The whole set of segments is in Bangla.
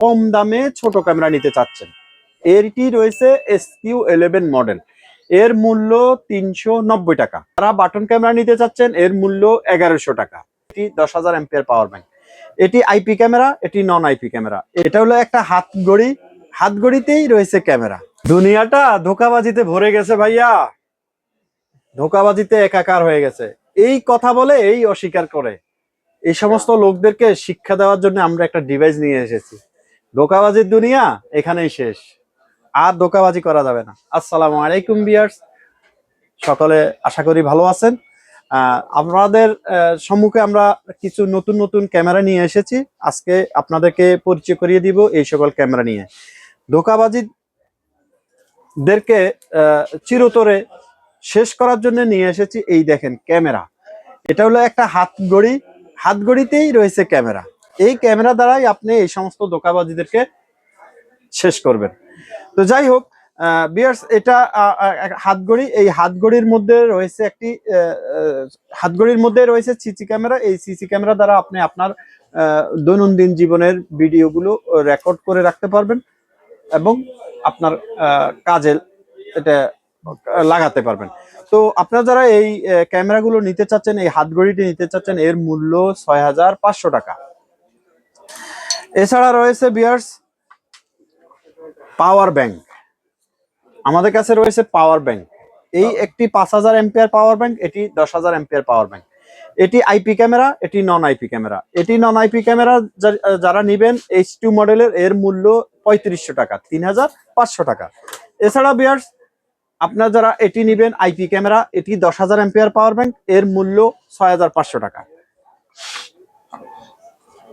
কম দামে ছোট ক্যামেরা নিতে চাচ্ছেন। এরটি রয়েছে এসকিউ ইলেভেন মডেল। এর মূল্য তিনশো নব্বই টাকা। তারা বাটন ক্যামেরা নিতে চাচ্ছেন, এর মূল্য এগারোশো টাকা। এটি দশ হাজার এম্পিয়ার পাওয়ার ব্যাংক। এটি আইপি ক্যামেরা, এটি নন আইপি ক্যামেরা। এটা হলো একটা হাত ঘড়ি হাত ঘড়িতেই রয়েছে ক্যামেরা। দুনিয়াটা ধোকাবাজিতে ভরে গেছে ভাইয়া। ধোকাবাজিতে একাকার হয়ে গেছে। এই কথা বলে, এই অস্বীকার করে। এই সমস্ত লোকদেরকে শিক্ষা দেওয়ার জন্য আমরা একটা ডিভাইস নিয়ে এসেছি। ধোকাবাজির দুনিয়া এখানেই শেষ। আর ধোকাবাজি করা যাবে না। আসসালামু আলাইকুম বিয়ার্স সকলে আশা করি ভালো আছেন। আপনাদের সম্মুখে আমরা কিছু নতুন নতুন ক্যামেরা নিয়ে এসেছি। আজকে আপনাদেরকে পরিচয় করিয়ে দিব এই সকল ক্যামেরা নিয়ে। ধোকাবাজি দেরকে আহ, চিরতরে শেষ করার জন্য নিয়ে এসেছি এই দেখেন ক্যামেরা। এটা হলো একটা হাত ঘড়ি হাত ঘড়িতেই রয়েছে ক্যামেরা। এই ক্যামেরা দ্বারাই আপনি এই সমস্ত দোকাবাজিদেরকে শেষ করবেন। তো যাই হোক বিয়ার্স এটা হাতঘড়ি, এই হাতঘড়ির মধ্যে রয়েছে একটি হাতঘড়ির মধ্যে রয়েছে সিসি ক্যামেরা। এই সিসি ক্যামেরা দ্বারা আপনি আপনার দৈনন্দিন জীবনের ভিডিওগুলো রেকর্ড করে রাখতে পারবেন এবং আপনার কাজে এটা লাগাতে পারবেন। তো আপনারা যারা এই ক্যামেরাগুলো নিতে চাচ্ছেন, এই হাতঘড়িটি নিতে চাচ্ছেন, এর মূল্য ছয় হাজার পাঁচশো টাকা। এছাড়া রয়েছে বিয়ার্স, পাওয়ার ব্যাংক। আমাদের কাছে রয়েছে পাওয়ার ব্যাংক। এই একটি পাঁচ হাজার এম্পিয়ার পাওয়ার ব্যাংক, এটি দশ হাজার এম্পিয়ার পাওয়ার ব্যাংক। এটি আইপি ক্যামেরা, এটি নন আইপি ক্যামেরা। এটি নন আইপি ক্যামেরা যারা নিবেন, এইচ টু মডেলের, এর মূল্য পঁয়ত্রিশশো টাকা, তিন হাজার পাঁচশো টাকা। এছাড়া বিয়ার্স, আপনার যারা এটি নিবেন আইপি ক্যামেরা, এটি দশ হাজার এম্পিয়ার পাওয়ার ব্যাংক, এর মূল্য ছয় হাজার পাঁচশো টাকা।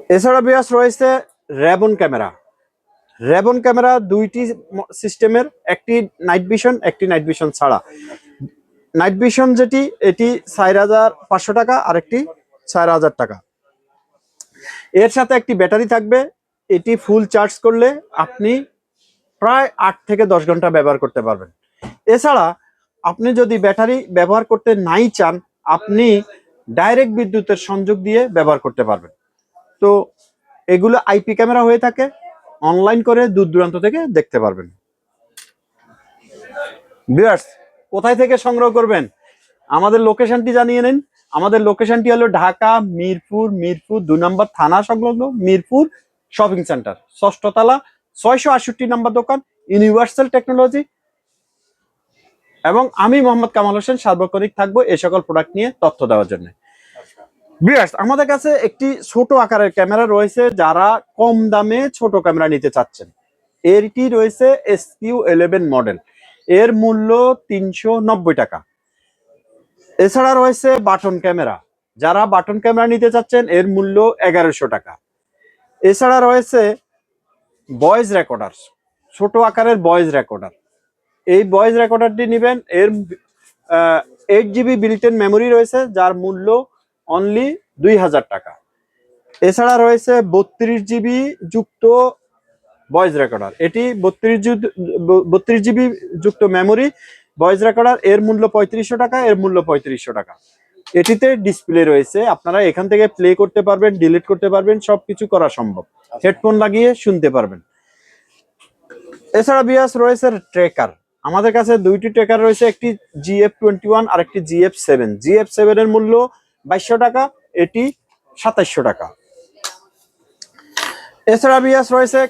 এছাড়া বিয়ার্স রয়েছে র্যাবন ক্যামেরা রেবন ক্যামেরা দুইটি সিস্টেমের একটি নাইট ভিশন একটি নাইট ভিশন ছাড়া। নাইট ভিশন যেটি, এটি চার হাজার পাঁচশো টাকা আর একটি চার হাজার টাকা। এর সাথে একটি ব্যাটারি থাকবে, এটি ফুল চার্জ করলে আপনি প্রায় আট থেকে দশ ঘণ্টা ব্যবহার করতে পারবেন। এছাড়া আপনি যদি ব্যাটারি ব্যবহার করতে নাই চান, আপনি ডাইরেক্ট বিদ্যুতের সংযোগ দিয়ে ব্যবহার করতে পারবেন। তো এগুলো আইপি ক্যামেরা হয়ে থাকে। অনলাইন করে দূর দূরান্ত থেকে দেখতে পারবেন। কোথায় থেকে সংগ্রহ করবেন? আমাদের লোকেশনটি জানিয়ে নিন। আমাদের লোকেশনটি হলো ঢাকা, মিরপুর মিরপুর দু নম্বর থানা সংলগ্ন মিরপুর শপিং সেন্টার। ষষ্ঠতলা, ছয়শো আটষট্টি নম্বর দোকান, ইউনিভার্সাল টেকনোলজি। এবং আমি মোহাম্মদ কামাল হোসেন সার্বক্ষণিক থাকব এই সকল প্রোডাক্ট নিয়ে তথ্য দেওয়ার জন্য। বিয়ার্স আমাদের কাছে একটি ছোট আকারের ক্যামেরা রয়েছে যারা কম দামে ছোট ক্যামেরা নিতে চাচ্ছেন। এরটি রয়েছে এস কিউ ইলেভেন মডেল এর মূল্য তিনশো নব্বই টাকা। এছাড়া রয়েছে বাটন ক্যামেরা। যারা বাটন ক্যামেরা নিতে চাচ্ছেন, এর মূল্য এগারোশো টাকা। এছাড়া রয়েছে ভয়েস রেকর্ডার ছোট আকারের ভয়েস রেকর্ডার এই ভয়েস রেকর্ডারটি নেবেন। এর এইট জিবি বিল্টেন মেমোরি রয়েছে, যার মূল্য অনলি দুই হাজার টাকা। এছাড়া রয়েছে বত্রিশ জিবি যুক্ত ভয়েস রেকর্ডার এটি বত্রিশ বত্রিশ জিবি যুক্ত মেমোরি ভয়েস রেকর্ডার এর মূল্য পঁয়ত্রিশশো টাকা এর মূল্য পঁয়ত্রিশশো টাকা। এটিতে ডিসপ্লে রয়েছে আপনারা এখান থেকে প্লে করতে পারবেন ডিলিট করতে পারবেন সব কিছু করা সম্ভব। হেডফোন লাগিয়ে শুনতে পারবেন। এছাড়া বিয়াস রয়েছে ট্রেকার আমাদের কাছে দুইটি ট্রেকার রয়েছে একটি জিএফ টোয়েন্টি ওয়ান আর একটি জিএফ সেভেন জিএফ সেভেন এর মূল্য বাইশশো টাকা, এটি সাতাইশশো টাকা। এছাড়া বিয়াস রয়েছে,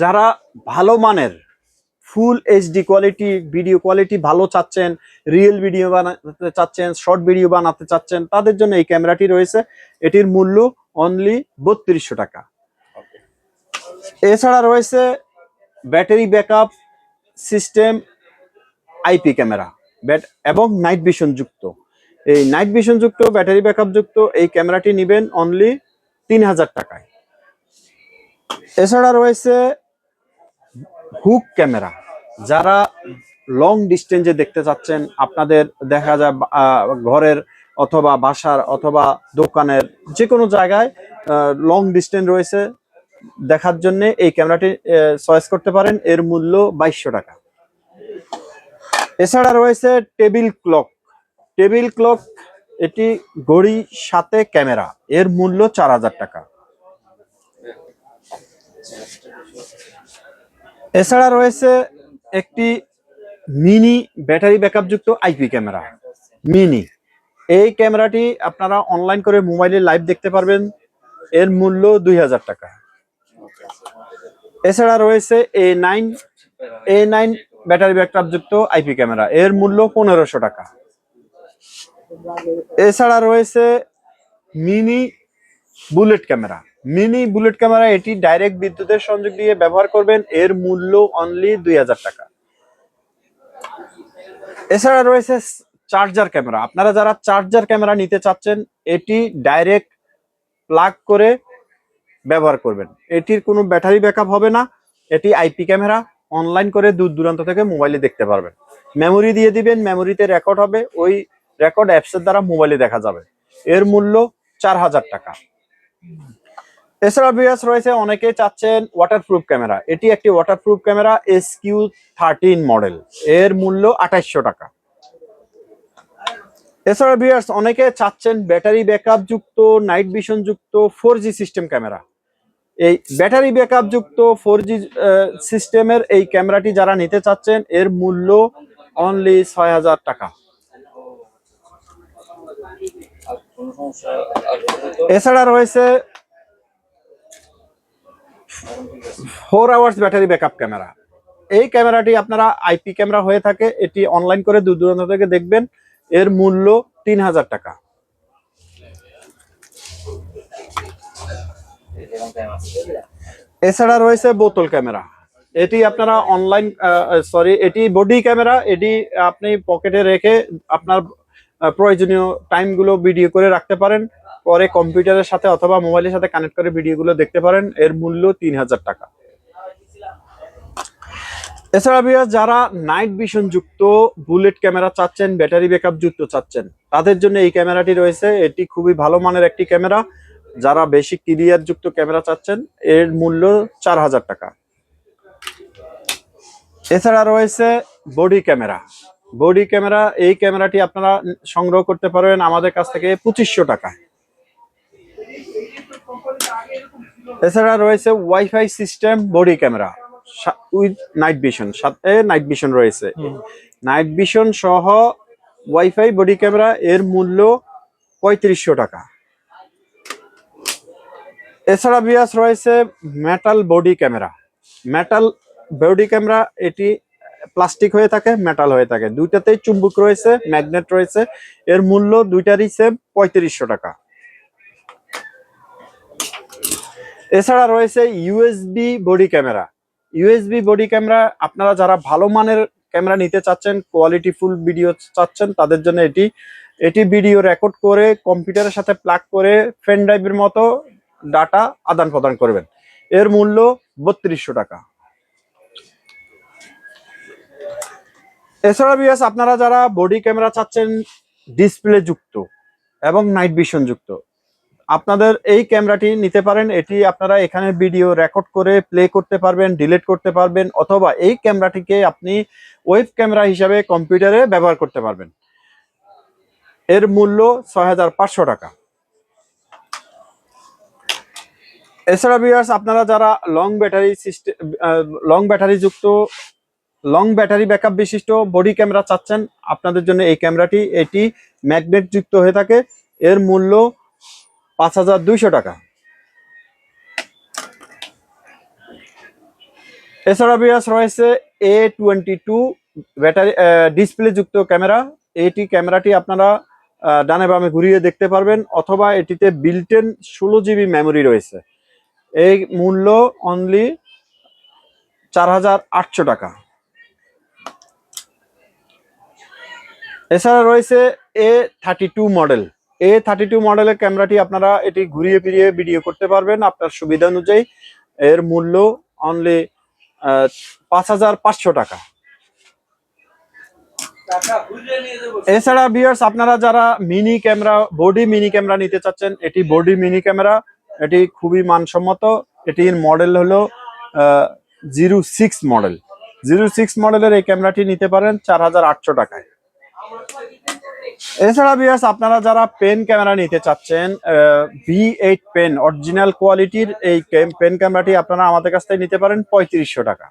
যারা ভালো মানের full HD quality video quality ভালো চাচ্ছেন রিয়েল ভিডিও বানাতে চাচ্ছেন শর্ট ভিডিও বানাতে চাচ্ছেন, তাদের জন্য এই ক্যামেরাটি রয়েছে। এটির মূল্য অনলি বত্রিশশো টাকা। এছাড়া রয়েছে battery backup system IP camera, bat এবং নাইট ভিশন যুক্ত। এই নাইট ভিশন যুক্ত ব্যাটারি ব্যাকআপ যুক্ত, এই ক্যামেরাটি নেবেন অনলি তিন হাজার টাকায়। এছাড়া রয়েছে হুক ক্যামেরা যারা লং ডিস্টেন্সে দেখতে চাচ্ছেন, আপনাদের দেখা যায় ঘরের অথবা বাসার অথবা দোকানের যে কোনো জায়গায় লং ডিস্টেন্স রয়েছে, দেখার জন্য এই ক্যামেরাটি চয়েস করতে পারেন। এর মূল্য বাইশশো টাকা। এছাড়া রয়েছে টেবিল ক্লক টেবিল ক্লক এটি ঘড়ির সাথে ক্যামেরা। এর মূল্য চার হাজার টাকা। এছাড়া রয়েছে একটি মিনি ব্যাটারি ব্যাকআপ যুক্ত আইপি ক্যামেরা। মিনি। এই ক্যামেরাটি আপনারা অনলাইন করে মোবাইলে লাইভ দেখতে পারবেন। এর মূল্য দুই হাজার টাকা। এছাড়া রয়েছে A nine A nine battery backup যুক্ত আইপি ক্যামেরা। এর মূল্য পনেরোশো টাকা। এছাড়া রয়েছে mini bullet camera. Mini bullet camera এটি ডাইরেক্ট বিদ্যুতের সংযোগ দিয়ে ব্যবহার করবেন। এর মূল্য অনলি দুই হাজার টাকা। এছাড়া রয়েছে চার্জার ক্যামেরা। আপনারা যারা চার্জার ক্যামেরা নিতে চাচ্ছেন, এটি ডাইরেক্ট প্লাগ করে ব্যবহার করবেন। এটির কোনো ব্যাটারি ব্যাকআপ হবে না। এটি আইপি ক্যামেরা। অনলাইন করে দূর দূরান্ত থেকে মোবাইলে দেখতে পারবেন। মেমোরি দিয়ে দিবেন মেমোরিতে রেকর্ড হবে। ওই রেকর্ড অ্যাপসের দ্বারা মোবাইলে দেখা যাবে। এর মূল্য চার হাজার টাকা। এছাড়া বিয়াস রয়েছে, অনেকে চাচ্ছেন ওয়াটারপ্রুফ ক্যামেরা এটি একটি waterproof camera S Q thirteen model এর মূল্য আঠাইশশো টাকা। এছাড়া বিয়ার্স অনেকে চাচ্ছেন ব্যাটারি ব্যাকআপ যুক্ত নাইট ভিশন যুক্ত ফোর জি সিস্টেম ক্যামেরা এই ব্যাটারি ব্যাকআপ যুক্ত ফোর জি সিস্টেমের এই ক্যামেরাটি যারা নিতে চাচ্ছেন, এর মূল্য অনলি ছয় হাজার টাকা আর কোনো সমস্যা আর তো এছাড়া রয়েছে four hours battery backup camera এই ক্যামেরাটি আপনারা আইপি ক্যামেরা হয়ে থাকে, এটি অনলাইন করে দূর দূরান্ত থেকে দেখবেন। এর মূল্য তিন হাজার টাকা। এছাড়া রয়েছে বোতল ক্যামেরা এটি আপনারা অনলাইন সরি এটি বডি ক্যামেরা এটি আপনি পকেটে রেখে আপনার প্রয়োজনীয় টাইমগুলো ভিডিও করে রাখতে পারেন, পরে কম্পিউটারের সাথে অথবা মোবাইলের সাথে কানেক্ট করে ভিডিওগুলো দেখতে পারেন, এর মূল্য তিন হাজার টাকা। এছাড়া ভিউয়ার যারা নাইট ভিশন যুক্ত বুলেট ক্যামেরা চাচ্ছেন ব্যাটারি ব্যাকআপ যুক্ত চাচ্ছেন, তাদের জন্য এই ক্যামেরাটি রয়েছে। এটি খুবই ভালো মানের একটি ক্যামেরা যারা বেশি ক্লিয়ার যুক্ত ক্যামেরা চাচ্ছেন, এর মূল্য চার হাজার টাকা। এছাড়া রয়েছে বডি ক্যামেরা বডি ক্যামেরা এই ক্যামেরাটি আপনারা সংগ্রহ করতে পারবেন আমাদের কাছ থেকে পঁচিশশো টাকা। এছাড়া রয়েছে wifi system body camera with night vision সাথে নাইট ভিশন রয়েছে। নাইট ভিশন সহ ওয়াইফাই বডি ক্যামেরা এর মূল্য পঁয়ত্রিশশো টাকা। এছাড়া বিয়াস রয়েছে metal body camera metal body camera এটি প্লাস্টিক হয়ে থাকে মেটাল হয়ে থাকে। দুইটাতেই চুম্বক রয়েছে ম্যাগনেট রয়েছে। এর মূল্য দুইটারই সেম পঁয়ত্রিশশো টাকা। এছাড়া রয়েছে USB body camera USB body camera আপনারা যারা ভালো মানের ক্যামেরা নিতে চাচ্ছেন কোয়ালিটি ফুল ভিডিও চাচ্ছেন, তাদের জন্য এটি। এটি ভিডিও রেকর্ড করে কম্পিউটারের সাথে প্লাগ করে ফেন ড্রাইভের মতো ডাটা আদান প্রদান করবেন। এর মূল্য বত্রিশশো টাকা। এছাড়া বিএস আপনারা যারা বডি ক্যামেরা চাচ্ছেন ডিসপ্লে যুক্ত এবং নাইট ভিশন যুক্ত, আপনাদের এই ক্যামেরাটি নিতে পারেন। এটি আপনারা এখানে ভিডিও রেকর্ড করে প্লে করতে পারবেন ডিলিট করতে পারবেন, অথবা এই ক্যামেরাটিকে আপনি ওয়েব ক্যামেরা হিসাবে কম্পিউটারে ব্যবহার করতে পারবেন। এর মূল্য ছয় হাজার পাঁচশো টাকা। এছাড়া বিয়ার্স আপনারা যারা long battery system long battery যুক্ত লং ব্যাটারি ব্যাকআপ বিশিষ্ট বডি ক্যামেরা চাচ্ছেন। আপনাদের জন্য এই ক্যামেরাটি, এটি ম্যাগনেট যুক্ত হয়ে থাকে। এর মূল্য পাঁচ হাজার দুইশো টাকা। এছাড়া বিয়াস রয়েছে A twenty two battery display যুক্ত ক্যামেরা। এটি ক্যামেরাটি আপনারা ডানে বামে ঘুরিয়ে দেখতে পারবেন, অথবা এটিতে বিল্টেন ষোলো জিবি মেমোরি রয়েছে। এই মূল্য অনলি চার হাজার আটশো টাকা। এছাড়া রয়েছে A thirty two model A thirty two মডেলের ক্যামেরাটি আপনারা এটি ঘুরিয়ে ফিরিয়ে ভিডিও করতে পারবেন। আপনার সুবিধা অনুযায়ী এর মূল্য অনলি পাঁচ হাজার পাঁচশো টাকা। এছাড়া বিয়ার্স আপনারা যারা mini camera body mini camera নিতে চাচ্ছেন এটি বডি মিনি ক্যামেরা এটি খুবই মানসম্মত। এটির মডেল হলো zero six model zero six মডেলের এই ক্যামেরাটি নিতে পারেন চার হাজার আটশো টাকায়। এছাড়া বিয়াস আপনারা যারা পেন ক্যামেরা নিতে চাচ্ছেন ভি এইট পেন অরিজিনাল কোয়ালিটির এই পেন ক্যামেরাটি আপনারা আমাদের কাছ থেকে নিতে পারেন পঁয়ত্রিশশো টাকা।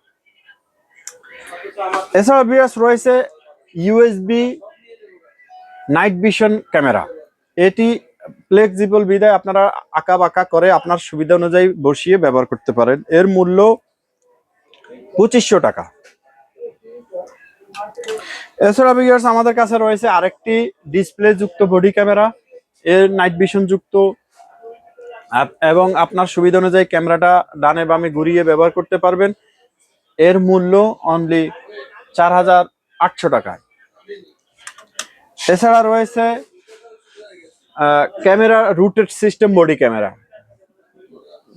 এছাড়া বিয়াস রয়েছে ইউএসবি নাইট ভিশন ক্যামেরা এটি ফ্লেক্সিবল বিদায় আপনারা আঁকা বাঁকা করে আপনার সুবিধা অনুযায়ী বসিয়ে ব্যবহার করতে পারেন। এর মূল্য পঁচিশশো টাকা। এছাড়া ভিউয়ার্স আমাদের কাছে রয়েছে আরেকটি ডিসপ্লে যুক্ত বডি ক্যামেরা এর নাইট ভিশন যুক্ত এবং আপনার সুবিধা অনুযায়ী ক্যামেরাটা ডানে বামে ঘুরিয়ে ব্যবহার করতে পারবেন। এর মূল্য অনলি চার হাজার আটশো টাকায়। এছাড়া রয়েছে camera rotated system body camera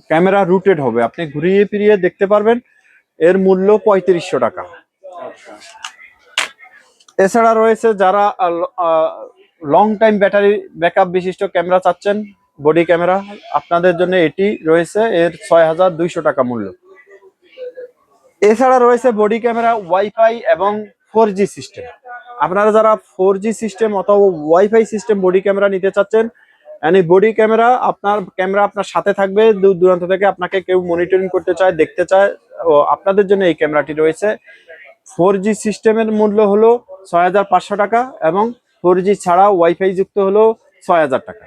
camera rotated হবে। আপনি ঘুরিয়ে ফিরিয়ে দেখতে পারবেন। এর মূল্য পঁয়ত্রিশশো টাকা। এছাড়া রয়েছে যারা লং টাইম ব্যাটারি ব্যাকআপ বিশিষ্ট ক্যামেরা চাচ্ছেন বডি ক্যামেরা আপনাদের জন্য এটি রয়েছে, এর ছয় হাজার দুইশো টাকা মূল্য। এছাড়া রয়েছে বডি ক্যামেরা ওয়াইফাই এবং ফোর জি সিস্টেম আপনারা যারা ফোর জি সিস্টেম অথবা ওয়াইফাই সিস্টেম বডি ক্যামেরা নিতে চাচ্ছেন মানে বডি ক্যামেরা আপনার ক্যামেরা আপনার সাথে থাকবে, দূর দূরান্ত থেকে আপনাকে কেউ মনিটরিং করতে চায়, দেখতে চায়, ও আপনাদের জন্য এই ক্যামেরাটি রয়েছে। ফোর জি সিস্টেমের মূল্য হলো ছয় হাজার পাঁচশো টাকা এবং ফোর জি ছাড়া ওয়াইফাই যুক্ত হলো ছয় হাজার টাকা।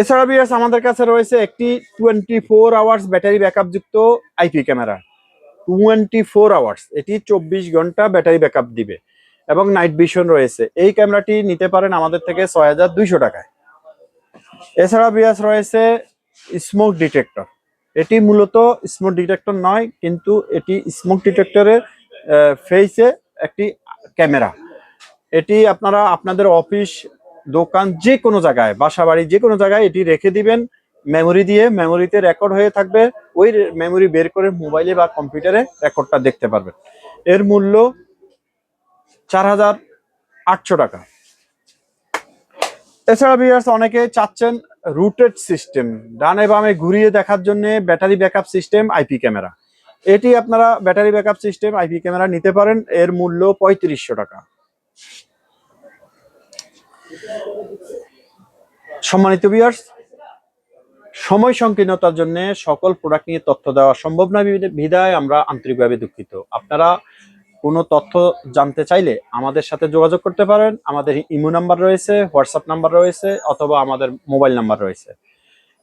এছাড়া বিয়াস আমাদের কাছে রয়েছে একটি twenty four hours battery backup যুক্ত IP camera. Twenty four hours, এটি চব্বিশ ঘণ্টা ব্যাটারি ব্যাকআপ দিবে এবং নাইট ভিশন রয়েছে। এই ক্যামেরাটি নিতে পারেন আমাদের থেকে ছয় হাজার দুইশো টাকায়। এছাড়া বিয়াস রয়েছে স্মোক ডিটেক্টর। এটি মূলত স্মোক ডিটেক্টর নয়, কিন্তু এটি স্মোক ডিটেক্টরের ফেসে একটি ক্যামেরা এটি আপনারা আপনাদের অফিস দোকান যে কোনো জায়গায় বাসা বাড়ি যে কোনো জায়গায় এটি রেখে দিবেন মেমোরি দিয়ে মেমোরিতে রেকর্ড হয়ে থাকবে, ওই মেমোরি বের করে মোবাইলে বা কম্পিউটারে রেকর্ডটা দেখতে পারবেন। এর মূল্য চার হাজার আটশো টাকা। এছাড়া বিয়ার্স অনেকে চাচ্ছেন রুটেড সিস্টেম ডানে বামে ঘুরিয়ে দেখার জন্য battery backup system IP camera এটি আপনারা battery backup system IP camera নিতে পারেন, এর মূল্য পঁয়ত্রিশশো টাকা। সম্মানিত বিয়ার্স সময় সংকীর্ণতার জন্য সকল প্রোডাক্ট নিয়ে তথ্য দেওয়া সম্ভব না বিধ- বিধায় আমরা আন্তরিকভাবে দুঃখিত। আপনারা কোনো তথ্য জানতে চাইলে আমাদের সাথে যোগাযোগ করতে পারেন। আমাদের ইমো নাম্বার রয়েছে, হোয়াটসঅ্যাপ নাম্বার রয়েছে, অথবা আমাদের মোবাইল নাম্বার রয়েছে।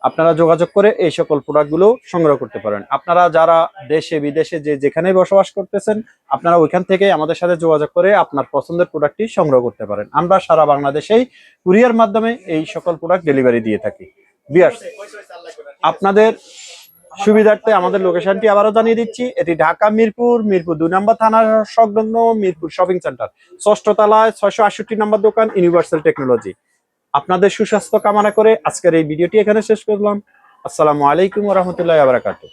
আপনারা যোগাযোগ করে এই সকল প্রোডাক্টগুলো সংগ্রহ করতে পারেন। আপনারা যারা দেশে, বিদেশে যে যেখানে বসবাস করতেছেন, আপনারা ওইখান থেকে আমাদের সাথে যোগাযোগ করে আপনার পছন্দের প্রোডাক্টটি সংগ্রহ করতে পারেন। আমরা সারা বাংলাদেশেই কুরিয়ার মাধ্যমে এই সকল প্রোডাক্ট ডেলিভারি দিয়ে থাকি। বিয়ার্স আপনাদের সুবিধার্থে আমাদের লোকেশনটি আবারও জানিয়ে দিচ্ছি। এটি ঢাকা, মিরপুর মিরপুর দুই নম্বর থানার সংলগ্ন মিরপুর শপিং সেন্টার ষষ্ঠ তলায় ছয়শো আটষট্টি নম্বর দোকান ইউনিভার্সাল টেকনোলজি আপনাদের সুস্বাস্থ্য কামনা করে আজকের এই ভিডিওটি এখানে শেষ করলাম। আসসালামু আলাইকুম রহমতুল্লাহ আবরাকাতু